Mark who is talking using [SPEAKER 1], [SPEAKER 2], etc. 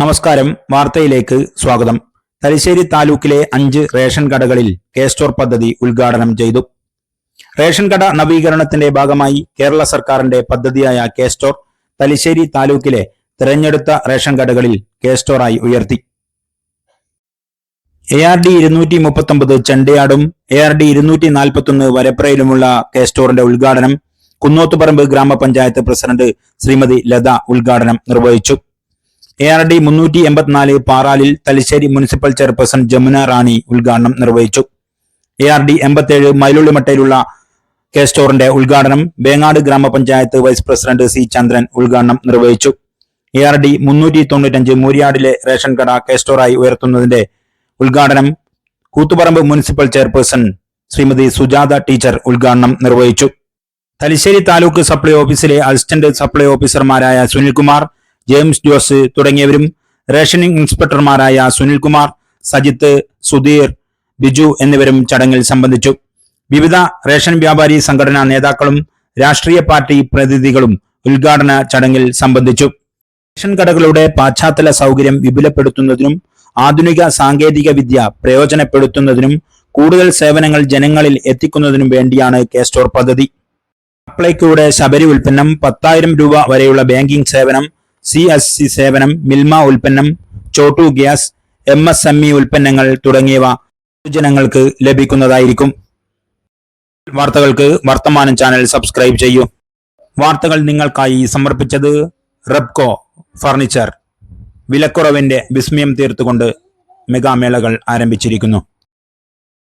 [SPEAKER 1] നമസ്കാരം. വാർത്തയിലേക്ക് സ്വാഗതം. തലശ്ശേരി താലൂക്കിലെ അഞ്ച് റേഷൻ കടകളിൽ കെ സ്റ്റോർ പദ്ധതി ഉദ്ഘാടനം ചെയ്തു. റേഷൻ കട നവീകരണത്തിന്റെ ഭാഗമായി കേരള സർക്കാരിന്റെ പദ്ധതിയായ കെ സ്റ്റോർ തലശ്ശേരി താലൂക്കിലെ തിരഞ്ഞെടുത്ത റേഷൻ കടകളിൽ കെ സ്റ്റോറായി ഉയർത്തി. എ ആർ ഡി ഇരുന്നൂറ്റി മുപ്പത്തൊമ്പത് ചെണ്ടയാടും എ ആർ ഡി ഇരുന്നൂറ്റി നാൽപ്പത്തൊന്ന് വരപ്രയിലുമുള്ള കെ സ്റ്റോറിന്റെ ഉദ്ഘാടനം കുന്നോത്തുപറമ്പ് ഗ്രാമപഞ്ചായത്ത് പ്രസിഡന്റ് ശ്രീമതി ലത ഉദ്ഘാടനം നിർവഹിച്ചു. എ ആർ ഡി മുന്നൂറ്റി എൺപത്തിനാല് പാറാലിൽ തലശ്ശേരി മുനിസിപ്പൽ ചെയർപേഴ്സൺ ജമുന റാണി ഉദ്ഘാടനം നിർവഹിച്ചു. എ ആർ ഡി എൺപത്തിയേഴ് മൈലുള്ളിമട്ടയിലുള്ള കെ സ്റ്റോറിന്റെ ഉദ്ഘാടനം വേങ്ങാട് ഗ്രാമപഞ്ചായത്ത് വൈസ് പ്രസിഡന്റ് സി ചന്ദ്രൻ ഉദ്ഘാടനം നിർവഹിച്ചു. എ ആർ ഡി മുന്നൂറ്റി തൊണ്ണൂറ്റഞ്ച് മൂരിയാടിലെ റേഷൻ കട കെ സ്റ്റോറായി ഉയർത്തുന്നതിന്റെ ഉദ്ഘാടനം Koothuparamba municipal chairperson Shrimati Sujatha teacher ഉദ്ഘാടനം നിർവഹിച്ചു. തലശ്ശേരി താലൂക്ക് സപ്ലൈ ഓഫീസിലെ അസിസ്റ്റന്റ് സപ്ലൈ ഓഫീസർമാരായ സുനിൽകുമാർ ജെയിംസ് ജോസ് തുടങ്ങിയവരും റേഷനിംഗ് ഇൻസ്പെക്ടർമാരായ സുനിൽകുമാർ സജിത്ത് സുധീർ ബിജു എന്നിവരും ചടങ്ങിൽ സംബന്ധിച്ചു. വിവിധ റേഷൻ വ്യാപാരി സംഘടനാ നേതാക്കളും രാഷ്ട്രീയ പാർട്ടി പ്രതിനിധികളും ഉദ്ഘാടന ചടങ്ങിൽ സംബന്ധിച്ചു. റേഷൻ കടകളുടെ പാശ്ചാത്തല സൗകര്യം വിപുലപ്പെടുത്തുന്നതിനും ആധുനിക സാങ്കേതിക വിദ്യ പ്രയോജനപ്പെടുത്തുന്നതിനും കൂടുതൽ സേവനങ്ങൾ ജനങ്ങളിൽ എത്തിക്കുന്നതിനും വേണ്ടിയാണ് കെ സ്റ്റോർ പദ്ധതി. സപ്ലൈക്കോയുടെ ശബരി ഉൽപ്പന്നം പത്തായിരം രൂപ വരെയുള്ള ബാങ്കിംഗ് സേവനം സി എസ് സി സേവനം മിൽമ ഉൽപ്പന്നം Chotu gas M S M E ഉൽപ്പന്നങ്ങൾ തുടങ്ങിയവ പൊതുജനങ്ങൾക്ക് ലഭിക്കുന്നതായിരിക്കും. വാർത്തകൾക്ക് വർത്തമാനം ചാനൽ സബ്സ്ക്രൈബ് ചെയ്യൂ. വാർത്തകൾ നിങ്ങൾക്കായി സമർപ്പിച്ചത് റെപ്കോ ഫർണിച്ചർ. വിലക്കുറവിന്റെ വിസ്മയം തീർത്തുകൊണ്ട് മെഗാമേളകൾ ആരംഭിച്ചിരിക്കുന്നു.